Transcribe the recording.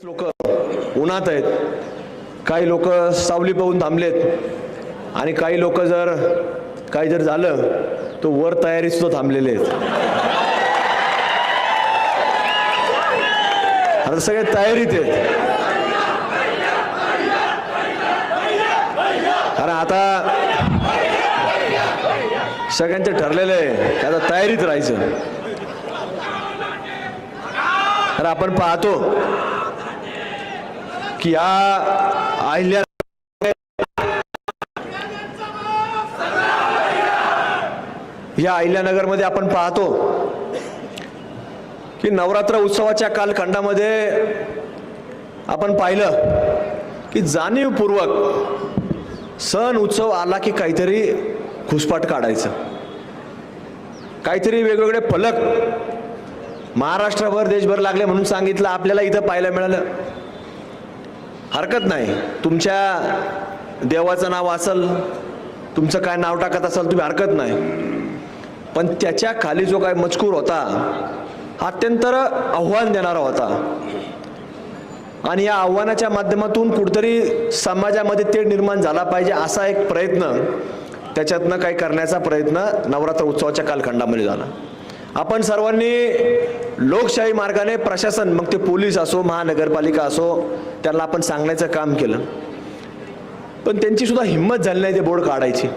लोक उन्हात आहेत. काही लोक सावली पाहून थांबलेत. आणि काही लोक जर काही जर झालं तर वर तयारी सुद्धा थांबलेले आहेत. आता सगळे तयारीत आहेत. कारण आता सगळ्यांचं ठरलेलं आहे की आता तयारीत राहायचं. तर आपण पाहतो. की या अहिल्या या अहिल्यानगरमध्ये आपण पाहतो की नवरात्र उत्सवाच्या कालखंडामध्ये आपण पाहिलं की जाणीवपूर्वक सण उत्सव आला की काहीतरी घुसपाट काढायचं. काहीतरी वेगवेगळे फलक महाराष्ट्रभर देशभर लागले म्हणून सांगितलं आपल्याला इथं पाहायला मिळालं. हरकत नाही. तुमच्या देवाचं नाव असल तुमचं काय नाव टाकत असाल तुम्ही हरकत नाही. पण त्याच्याखाली जो काय मजकूर होता हा अत्यंत आव्हान देणारा होता. आणि या आव्हानाच्या माध्यमातून कुठतरी समाजामध्ये ते निर्माण झाला पाहिजे असा एक प्रयत्न त्याच्यातनं काही करण्याचा प्रयत्न नवरात्र उत्सवाच्या कालखंडामध्ये झाला. आपण सर्वांनी लोकशाही मार्गाने प्रशासन मग ते पोलीस असो महानगरपालिका असो त्यांना आपण सांगण्याचं काम केलं. पण त्यांची सुद्धा हिंमत झाली नाही ते बोर्ड काढायची.